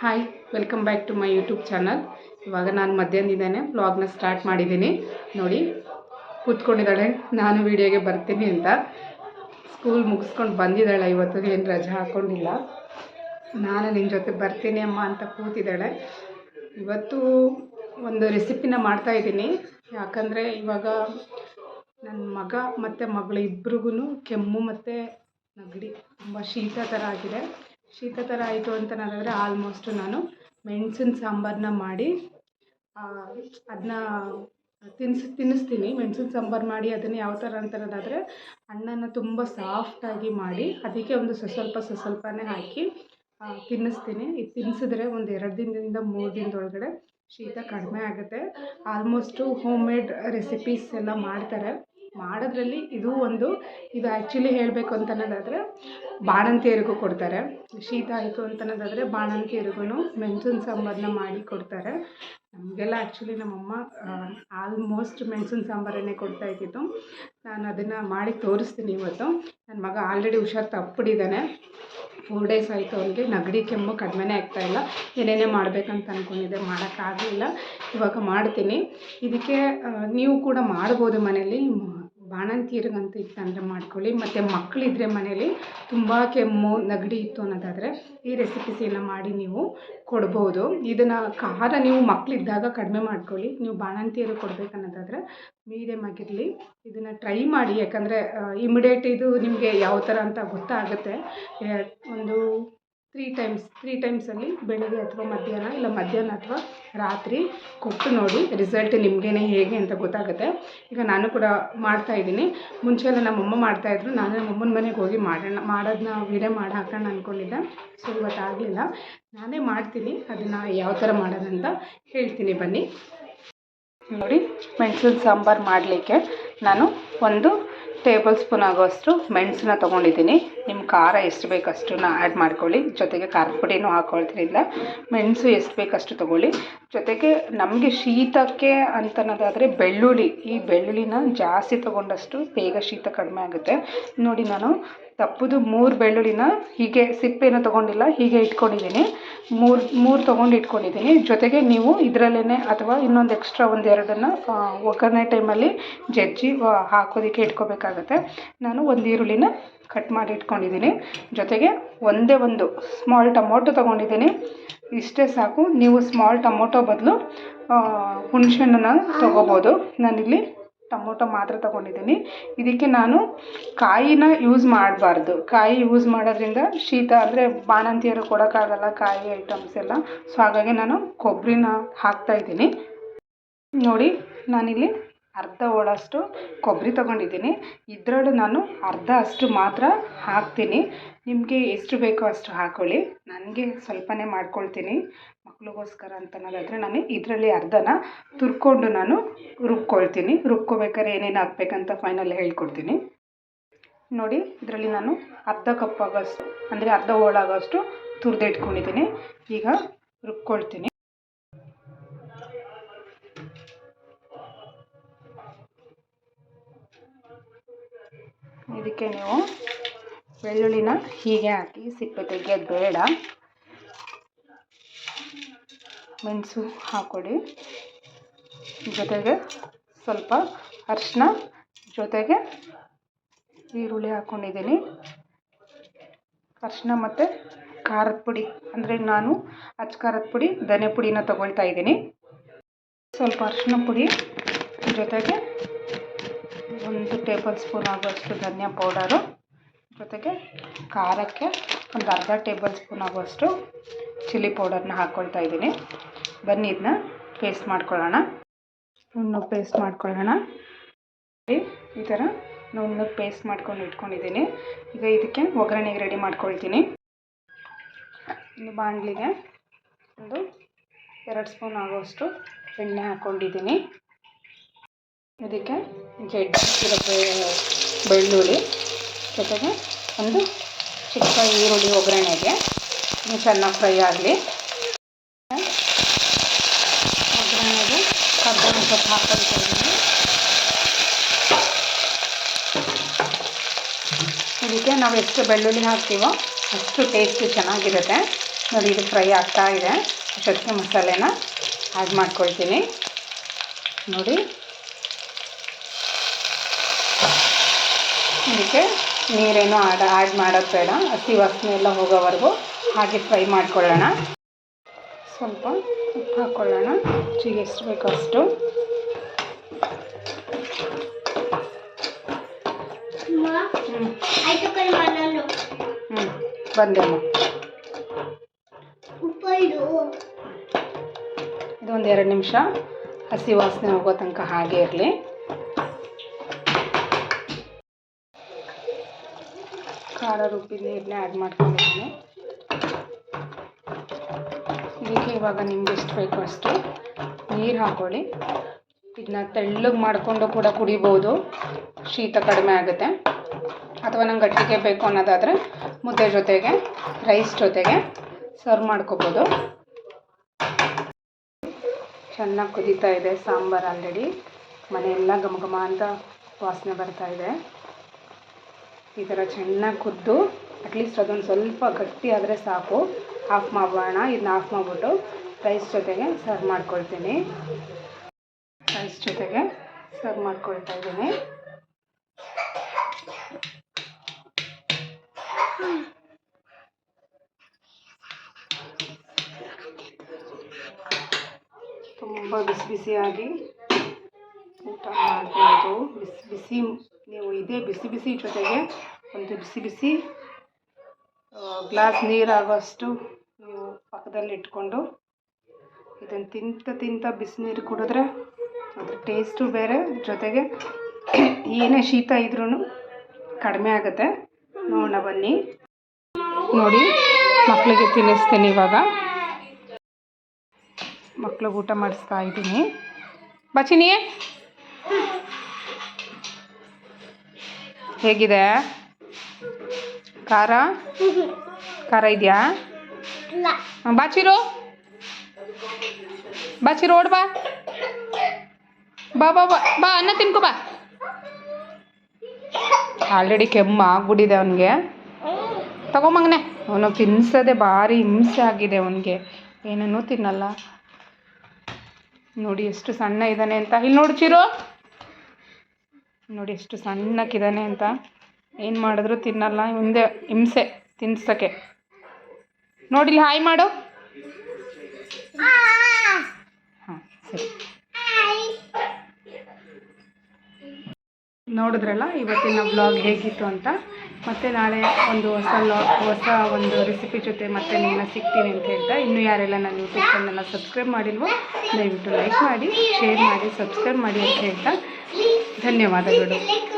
Hi welcome back to my YouTube channel ಇವಾಗ ನಾನು ಮಧ್ಯಾಹ್ನದಿಂದನೇ ವ್ಲಾಗ್ನ ಸ್ಟಾರ್ಟ್ ಮಾಡಿದ್ದೀನಿ. ನೋಡಿ, ಕೂತ್ಕೊಂಡಿದ್ದಾಳೆ. ನಾನು ವೀಡಿಯೋಗೆ ಬರ್ತೀನಿ ಅಂತ. ಸ್ಕೂಲ್ ಮುಗಿಸ್ಕೊಂಡು ಬಂದಿದ್ದಾಳೆ. ಇವತ್ತು ಏನು ರಜೆ ಹಾಕ್ಕೊಂಡಿಲ್ಲ ನಾನು ನಿನ್ನ ಜೊತೆ ಬರ್ತೀನಿ ಅಮ್ಮ ಅಂತ ಕೂತಿದ್ದಾಳೆ. ಇವತ್ತು ಒಂದು ರೆಸಿಪಿನ ಮಾಡ್ತಾಯಿದ್ದೀನಿ ಯಾಕಂದರೆ ಇವಾಗ ನನ್ನ ಮಗ ಮತ್ತು ಮಗಳ ಇಬ್ರಿಗೂ ಕೆಮ್ಮು ಮತ್ತು ನೆಗಡಿ ತುಂಬ ಶೀತ ಥರ ಆಗಿದೆ. ಶೀತ ಥರ ಆಯಿತು ಅಂತ ನಾನಾದರೆ ಆಲ್ಮೋಸ್ಟು ನಾನು ಮೆಣಸಿನ ಸಾಂಬಾರನ್ನ ಮಾಡಿ ಅದನ್ನ ತಿನ್ಸ್ ತಿನ್ನಿಸ್ತೀನಿ ಮೆಣಸಿನ ಸಾಂಬಾರು ಮಾಡಿ ಅದನ್ನು ಯಾವ ಥರ ಅಂತನ್ನೋದಾದರೆ ಅಣ್ಣನ ತುಂಬ ಸಾಫ್ಟಾಗಿ ಮಾಡಿ ಅದಕ್ಕೆ ಒಂದು ಸ್ವಲ್ಪ ಸ್ವಸ್ವಲ್ಪನೇ ಹಾಕಿ ತಿನ್ನಿಸ್ತೀನಿ ಇದು ತಿನ್ನಿಸಿದ್ರೆ ಒಂದು ಎರಡು ದಿನದಿಂದ ಮೂರು ದಿನದೊಳಗಡೆ ಶೀತ ಕಡಿಮೆ ಆಗುತ್ತೆ. ಆಲ್ಮೋಸ್ಟು ಹೋಮ್ ಮೇಡ್ ರೆಸಿಪೀಸ್ ಎಲ್ಲ ಮಾಡ್ತಾರೆ. ಮಾಡೋದ್ರಲ್ಲಿ ಇದು ಒಂದು, ಇದು ಆ್ಯಕ್ಚುಲಿ ಹೇಳಬೇಕು ಅಂತ ಅನ್ನೋದಾದರೆ ಬಾಣಂತಿಯರಿಗೂ ಕೊಡ್ತಾರೆ. ಶೀತ ಆಯಿತು ಅಂತ ಅನ್ನೋದಾದರೆ ಬಾಣಂತಿಯರಿಗೂ ಮೆಣಸಿನ ಸಾಂಬಾರನ್ನ ಮಾಡಿ ಕೊಡ್ತಾರೆ. ನಮಗೆಲ್ಲ ಆ್ಯಕ್ಚುಲಿ ನಮ್ಮಮ್ಮ ಆಲ್ಮೋಸ್ಟ್ ಮೆಣಸಿನ ಸಾಂಬಾರನ್ನೇ ಕೊಡ್ತಾ ಇದ್ದಿತ್ತು. ನಾನು ಅದನ್ನು ಮಾಡಿ ತೋರಿಸ್ತೀನಿ ಇವತ್ತು. ನನ್ನ ಮಗ ಆಲ್ರೆಡಿ ಹುಷಾರು ತಪ್ಪಿಡಿದ್ದಾನೆ ಫೋರ್ ಡೇಸ್ ಆಯಿತು ಅವನಿಗೆ, ನೆಗಡಿ, ಕೆಮ್ಮು ಕಡಿಮೆನೇ ಆಗ್ತಾಯಿಲ್ಲ ಏನೇನೇ ಮಾಡಬೇಕಂತ ಅಂದ್ಕೊಂಡಿದ್ದೆ ಮಾಡೋಕ್ಕಾಗಲಿಲ್ಲ. ಇವಾಗ ಮಾಡ್ತೀನಿ. ಇದಕ್ಕೆ ನೀವು ಕೂಡ ಮಾಡ್ಬೋದು ಮನೇಲಿ ಬಾಣಂತಿಯರಿಗಂತೂ ಇತ್ತಂದರೆ ಮಾಡ್ಕೊಳ್ಳಿ. ಮತ್ತು ಮಕ್ಕಳಿದ್ರೆ ಮನೇಲಿ ತುಂಬ ಕೆಮ್ಮು, ನೆಗಡಿ ಇತ್ತು ಅನ್ನೋದಾದರೆ ಈ ರೆಸಿಪೀಸನ್ನು ಮಾಡಿ ನೀವು ಕೊಡ್ಬೋದು. ಇದನ್ನು ಖಾರ ನೀವು ಮಕ್ಕಳಿದ್ದಾಗ ಕಡಿಮೆ ಮಾಡ್ಕೊಳ್ಳಿ. ನೀವು ಬಾಣಂತಿಯರು ಕೊಡ್ಬೇಕು ಅನ್ನೋದಾದರೆ ಮೀಡಿಯಮ್ ಆಗಿರಲಿ. ಇದನ್ನು ಟ್ರೈ ಮಾಡಿ. ಯಾಕಂದರೆ ಇಮಿಡಿಯೇಟ್ ಇದು ನಿಮಗೆ ಯಾವ ಥರ ಅಂತ ಗೊತ್ತಾಗುತ್ತೆ. ಒಂದು ತ್ರೀ ಟೈಮ್ಸ್ ತ್ರೀ ಟೈಮ್ಸಲ್ಲಿ ಬೆಳಗ್ಗೆ ಅಥವಾ ಮಧ್ಯಾಹ್ನ ಇಲ್ಲ ಮಧ್ಯಾಹ್ನ ಅಥವಾ ರಾತ್ರಿ ಕೊಟ್ಟು ನೋಡಿ ರಿಸಲ್ಟ್ ನಿಮಗೇ ಹೇಗೆ ಅಂತ ಗೊತ್ತಾಗುತ್ತೆ. ಈಗ ನಾನು ಕೂಡ ಮಾಡ್ತಾಯಿದ್ದೀನಿ ಮುಂಚೆ ಎಲ್ಲ ನಮ್ಮಮ್ಮ ಮಾಡ್ತಾಯಿದ್ರು ನಾನು ನಮ್ಮಮ್ಮನ ಮನೆಗೆ ಹೋಗಿ ಮಾಡೋಣ ಮಾಡೋದನ್ನ ವೀಡಿಯೋ ಮಾಡಿ ಹಾಕೋಣ ಅಂದ್ಕೊಂಡಿದ್ದೆ ಸೊ ಇವತ್ತು ಆಗಲಿಲ್ಲ. ನಾನೇ ಮಾಡ್ತೀನಿ. ಅದನ್ನು ಯಾವ ಥರ ಮಾಡೋದಂತ ಹೇಳ್ತೀನಿ. ಬನ್ನಿ. ನೋಡಿ, ಮೆಣಸಿನ ಸಾಂಬಾರು ಮಾಡಲಿಕ್ಕೆ ನಾನು ಒಂದು ಟೇಬಲ್ ಸ್ಪೂನ್ ಆಗೋಷ್ಟು ಮೆಣಸನ್ನ ತೊಗೊಂಡಿದ್ದೀನಿ. ನಿಮ್ಮ ಖಾರ ಎಷ್ಟು ಬೇಕು ಅಷ್ಟನ್ನ ಆ್ಯಡ್ ಮಾಡ್ಕೊಳ್ಳಿ. ಜೊತೆಗೆ ಖಾರದ ಪುಡಿನೂ ಹಾಕ್ಕೊಳ್ತಿರಲಿಲ್ಲ ಮೆಣಸು ಎಷ್ಟು ಬೇಕಷ್ಟು ತೊಗೊಳ್ಳಿ. ಜೊತೆಗೆ ನಮಗೆ ಶೀತಕ್ಕೆ ಅಂತನ್ನೋದಾದರೆ ಬೆಳ್ಳುಳ್ಳಿ. ಈ ಬೆಳ್ಳುಳ್ಳಿನ ಜಾಸ್ತಿ ತೊಗೊಂಡಷ್ಟು ಬೇಗ ಶೀತ ಕಡಿಮೆ ಆಗುತ್ತೆ. ನೋಡಿ ನಾನು ತಪ್ಪದು ಮೂರು ಬೆಳ್ಳುಳ್ಳಿನ ಹೀಗೆ ಸಿಪ್ಪೆನ ತೊಗೊಂಡಿಲ್ಲ, ಹೀಗೆ ಇಟ್ಕೊಂಡಿದ್ದೀನಿ. ಮೂರು ಮೂರು ತೊಗೊಂಡು ಇಟ್ಕೊಂಡಿದ್ದೀನಿ. ಜೊತೆಗೆ ನೀವು ಇದರಲ್ಲೇ ಅಥವಾ ಇನ್ನೊಂದು ಎಕ್ಸ್ಟ್ರಾ ಒಂದು ಎರಡನ್ನು ಒಗ್ಗರಣೆ ಟೈಮಲ್ಲಿ ಜಜ್ಜಿ ಹಾಕೋದಕ್ಕೆ ಇಟ್ಕೋಬೇಕಾಗತ್ತೆ. ನಾನು ಒಂದು ಈರುಳ್ಳಿನ ಕಟ್ ಮಾಡಿ ಇಟ್ಕೊಂಡಿದ್ದೀನಿ. ಜೊತೆಗೆ ಒಂದೇ ಒಂದು ಸ್ಮಾಲ್ ಟೊಮೊಟೊ ತೊಗೊಂಡಿದ್ದೀನಿ. ಇಷ್ಟೇ ಸಾಕು, ನೀವು ಸ್ಮಾಲ್ ಟೊಮೊಟೊ ಬದಲು ಹುಣಸೆಹಣ್ಣನ್ನ ತೊಗೋಬೋದು. ನಾನಿಲ್ಲಿ ಟೊಮೊಟೊ ಮಾತ್ರ ತಗೊಂಡಿದ್ದೀನಿ. ಇದಕ್ಕೆ ನಾನು ಕಾಯಿನ ಯೂಸ್ ಮಾಡಬಾರ್ದು. ಕಾಯಿ ಯೂಸ್ ಮಾಡೋದ್ರಿಂದ ಶೀತ ಅಂದರೆ ಬಾಣಂತಿಯರು ಕೊಡೋಕ್ಕಾಗಲ್ಲ ಕಾಯಿ ಐಟಮ್ಸ್ ಎಲ್ಲ. ಸೊ ಹಾಗಾಗಿ ನಾನು ಕೊಬ್ಬರಿನ ಹಾಕ್ತಾಯಿದ್ದೀನಿ ನೋಡಿ, ನಾನಿಲ್ಲಿ ಅರ್ಧ ಹೋಳಷ್ಟು ಕೊಬ್ಬರಿ ತೊಗೊಂಡಿದ್ದೀನಿ. ಇದರಲ್ಲೂ ನಾನು ಅರ್ಧ ಅಷ್ಟು ಮಾತ್ರ ಹಾಕ್ತೀನಿ. ನಿಮಗೆ ಎಷ್ಟು ಬೇಕೋ ಅಷ್ಟು ಹಾಕ್ಕೊಳ್ಳಿ ನನಗೆ ಸ್ವಲ್ಪನೇ ಮಾಡ್ಕೊಳ್ತೀನಿ. ಮಕ್ಳಿಗೋಸ್ಕರ ಅಂತ ಅನ್ನೋದಾದರೆ ನಾನು ಇದರಲ್ಲಿ ಅರ್ಧನ ತುರ್ಕೊಂಡು ನಾನು ರುಬ್ಕೊಳ್ತೀನಿ. ರುಬ್ಕೋಬೇಕಾದ್ರೆ ಏನೇನು ಹಾಕ್ಬೇಕಂತ ಫೈನಲ್ ಹೇಳ್ಕೊಡ್ತೀನಿ. ನೋಡಿ, ಇದರಲ್ಲಿ ನಾನು ಅರ್ಧ ಕಪ್ ಆಗೋಷ್ಟು, ಅಂದರೆ ಅರ್ಧ ಹೋಳಾಗೋಷ್ಟು ತುರಿದಿಟ್ಕೊಂಡಿದ್ದೀನಿ. ಈಗ ರುಬ್ಕೊಳ್ತೀನಿ. ಇದಕ್ಕೆ ನೀವು ಬೆಳ್ಳುಳ್ಳಿನ ಹೀಗೆ ಹಾಕಿ ಸಿಪ್ಪೆ ತೆಗೆಯೋದು ಬೇಡ. ಮೆಣಸು ಹಾಕ್ಕೊಡಿ ಜೊತೆಗೆ ಸ್ವಲ್ಪ ಅರಿಶಿನ, ಜೊತೆಗೆ ಈರುಳ್ಳಿ ಹಾಕ್ಕೊಂಡಿದ್ದೀನಿ ಅರಿಶಿನ ಮತ್ತು ಖಾರದ ಪುಡಿ, ಅಂದರೆ ನಾನು ಅಚ್ಚ ಖಾರದ ಪುಡಿ, ಧನೆ ಪುಡಿನ ತೊಗೊಳ್ತಾ ಇದ್ದೀನಿ. ಸ್ವಲ್ಪ ಅರಿಶಿನ ಪುಡಿ, ಜೊತೆಗೆ ಒಂದು ಟೇಬಲ್ ಸ್ಪೂನ್ ಆಗುವಷ್ಟು ಧನಿಯಾ ಪೌಡರು, ಜೊತೆಗೆ ಖಾರಕ್ಕೆ ಒಂದು ಅರ್ಧ ಟೇಬಲ್ ಸ್ಪೂನ್ ಆಗುವಷ್ಟು ಚಿಲ್ಲಿ ಪೌಡರ್ನ ಹಾಕ್ಕೊಳ್ತಾ ಇದ್ದೀನಿ. ಬನ್ನಿ ಇದನ್ನ ಪೇಸ್ಟ್ ಮಾಡ್ಕೊಳ್ಳೋಣ. ನುಣ್ಣು ಪೇಸ್ಟ್ ಮಾಡ್ಕೊಳ್ಳೋಣ. ಈ ಥರ ನುಣ್ಣು ಪೇಸ್ಟ್ ಮಾಡ್ಕೊಂಡು ಇಟ್ಕೊಂಡಿದ್ದೀನಿ. ಈಗ ಇದಕ್ಕೆ ಒಗ್ಗರಣೆಗೆ ರೆಡಿ ಮಾಡ್ಕೊಳ್ತೀನಿ. ಬಾಣಲಿಗೆ ಒಂದು ಎರಡು ಸ್ಪೂನ್ ಆಗುವಷ್ಟು ಎಣ್ಣೆ ಹಾಕ್ಕೊಂಡಿದ್ದೀನಿ ಇದಕ್ಕೆ ಜಜ್ಜಿರೋ ಬೆಳ್ಳುಳ್ಳಿ ಜೊತೆಗೆ ಒಂದು ಚಿಕ್ಕ ಈರುಳ್ಳಿ ಒಗ್ಗರಣೆಗೆ. ಚೆನ್ನಾಗಿ ಫ್ರೈ ಆಗಲಿ. ಒಗ್ಗರಣೆಗೆ ಕರ್ಬೇವಿನ ಸೊಪ್ಪು ಹಾಕ್ಕೊಳ್ತಾ ಇದಕ್ಕೆ ನಾವು ಎಷ್ಟು ಬೆಳ್ಳುಳ್ಳಿ ಹಾಕ್ತೀವೋ ಅಷ್ಟು ಟೇಸ್ಟ್ ಚೆನ್ನಾಗಿರುತ್ತೆ. ನೋಡಿ, ಇದು ಫ್ರೈ ಆಗ್ತಾ ಇದೆ. ಚಟ್ನಿ ಮಸಾಲೆನ ಆ್ಯಡ್ ಮಾಡ್ಕೊಳ್ತೀನಿ. ನೋಡಿ. ಇದಕ್ಕೆ ನೀರೇನು ಆಡ್ ಆ್ಯಡ್ ಮಾಡೋದು ಬೇಡ. ಹಸಿ ವಾಸನೆ ಎಲ್ಲ ಹೋಗೋವರೆಗೂ ಹಾಗೆ ಫ್ರೈ ಮಾಡ್ಕೊಳ್ಳೋಣ. ಸ್ವಲ್ಪ ಉಪ್ಪು ಹಾಕ್ಕೊಳ್ಳೋಣ ರುಚಿಗೆ ಎಷ್ಟು ಬೇಕು ಅಷ್ಟು. ಹ್ಞೂ ಆಯ್ತು ಕಲ್ಮ ಬಂದೆ ಅಮ್ಮ. ಉಪ್ಪು ಇಡು ಇದು. ಒಂದು ಎರಡು ನಿಮಿಷ. ಹಸಿ ವಾಸನೆ ಹೋಗೋ ತನಕ ಹಾಗೆ ಇರಲಿ. ಖಾರ ರುಬ್ಬಿದ ನೀರನ್ನೇ ಆ್ಯಡ್ ಮಾಡ್ಕೊಂಡಿದ್ದೀನಿ. ಇದಕ್ಕೆ ಇವಾಗ ನಿಮ್ಗೆ ಎಷ್ಟು ಬೇಕು ಅಷ್ಟು ನೀರು ಹಾಕ್ಕೊಳ್ಳಿ ಇದನ್ನ ತೆಳ್ಳಗೆ ಮಾಡಿಕೊಂಡು ಕೂಡ ಕುಡಿಬೋದು. ಶೀತ ಕಡಿಮೆ ಆಗುತ್ತೆ. ಅಥವಾ ನಂಗೆ ಗಟ್ಟಿಗೆ ಬೇಕು ಅನ್ನೋದಾದರೆ ಮುದ್ದೆ ಜೊತೆಗೆ ರೈಸ್ ಜೊತೆಗೆ ಸರ್ವ್ ಮಾಡ್ಕೋಬೋದು. ಚೆನ್ನಾಗಿ ಕುದೀತಾ ಇದೆ ಸಾಂಬಾರು ಆಲ್ರೆಡಿ ಮನೆಯೆಲ್ಲ ಘಮ ಘಮ ಅಂತ ವಾಸನೆ ಬರ್ತಾ ಇದೆ. ಈ ಥರ ಚೆನ್ನಾಗಿ ಕುದ್ದು ಅಟ್ಲೀಸ್ಟ್ ಅದೊಂದು ಸ್ವಲ್ಪ ಗಟ್ಟಿ ಆದರೆ ಸಾಕು. ಆಫ್ ಮಾಡೋಣ ಇದನ್ನ ಆಫ್ ಮಾಡಿಬಿಟ್ಟು ರೈಸ್ ಜೊತೆಗೆ ಸರ್ವ್ ಮಾಡ್ಕೊಳ್ತೀನಿ. ರೈಸ್ ಜೊತೆಗೆ ಸರ್ವ್ ಮಾಡ್ಕೊಳ್ತಾ ಇದ್ದೀನಿ. ತುಂಬ ಬಿಸಿ ಬಿಸಿಯಾಗಿ ಊಟ ಮಾಡ್ಬೋದು. ಬಿಸಿ ಬಿಸಿ ಇದೇ ಬಿಸಿ ಬಿಸಿ ಜೊತೆಗೆ ಒಂದು ಬಿಸಿ ಬಿಸಿ ಗ್ಲಾಸ್ ನೀರಾಗೋಷ್ಟು ನೀವು ಪಕ್ಕದಲ್ಲಿ ಇಟ್ಕೊಂಡು ಇದನ್ನು ತಿಂತ ತಿಂತ ಬಿಸಿನೀರು ಕುಡಿದ್ರೆ ಅದ್ರ ಟೇಸ್ಟು ಬೇರೆ. ಜೊತೆಗೆ ಏನೇ ಶೀತ ಇದ್ರೂ ಕಡಿಮೆ ಆಗುತ್ತೆ. ನೋಡೋಣ ಬನ್ನಿ. ನೋಡಿ ಮಕ್ಕಳಿಗೆ ತಿನ್ನಿಸ್ತೀನಿ ಇವಾಗ. ಮಕ್ಳಿಗೆ ಊಟ ಮಾಡಿಸ್ತಾ ಇದ್ದೀನಿ. ಬಚಿನಿ. ಹೇಗಿದೆ? ಖಾರ? ಖಾರ ಇದೆಯಾ? ಬಾಚಿರು ಬಾಚಿರು ಓಡ್ ಬಾ. ಬಾ ಬಾ ಬಾ ಬಾ ಅನ್ನ ತಿನ್ಕೋ ಬಾ. ಆಲ್ರೆಡಿ ಕೆಮ್ಮ ಆಗ್ಬಿಟ್ಟಿದೆ ಅವನಿಗೆ. ತಗೊಂಬಂಗನೆ ಅವನು ತಿನ್ಸೋದೆ ಭಾರಿ ಹಿಂಸೆ ಆಗಿದೆ ಅವನಿಗೆ. ಏನನ್ನೂ ತಿನ್ನಲ್ಲ. ನೋಡಿ ಎಷ್ಟು ಸಣ್ಣ ಇದ್ದಾನೆ ಅಂತ. ಇಲ್ಲಿ ನೋಡು ಚಿರು. ನೋಡಿ ಎಷ್ಟು ಸಣ್ಣಕ್ಕಿದ್ದಾನೆ ಅಂತ. ಏನು ಮಾಡಿದ್ರು ತಿನ್ನಲ್ಲ ಮುಂದೆ ಹಿಂಸೆ ತಿನ್ಸೋಕ್ಕೆ. ನೋಡಿ ಇಲ್ಲಿ ಹಾಯ್ ಮಾಡು. ಹಾಂ, ಸರಿ. ನೋಡಿದ್ರಲ್ಲ, ಇವತ್ತಿನ ಬ್ಲಾಗ್ ಹೇಗಿತ್ತು ಅಂತ. ಮತ್ತೆ ನಾಳೆ ಒಂದು ಹೊಸ ಲಾ ಹೊಸ ಒಂದು ರೆಸಿಪಿ ಜೊತೆ ಮತ್ತೆ ನಿಮ್ಮನ್ನ ಸಿಗ್ತೀನಿ ಅಂತ ಹೇಳ್ತಾ. ಇನ್ನೂ ಯಾರೆಲ್ಲ ನನ್ನ ಯೂಟ್ಯೂಬ್ ಚಾನಲ್ನ ಸಬ್ಸ್ಕ್ರೈಬ್ ಮಾಡಿಲ್ವೋ, ದಯವಿಟ್ಟು ಲೈಕ್ ಮಾಡಿ ಶೇರ್ ಮಾಡಿ ಸಬ್ಸ್ಕ್ರೈಬ್ ಮಾಡಿ ಅಂತ ಹೇಳ್ತಾ. ಧನ್ಯವಾದಗಳು ಲೈಕ್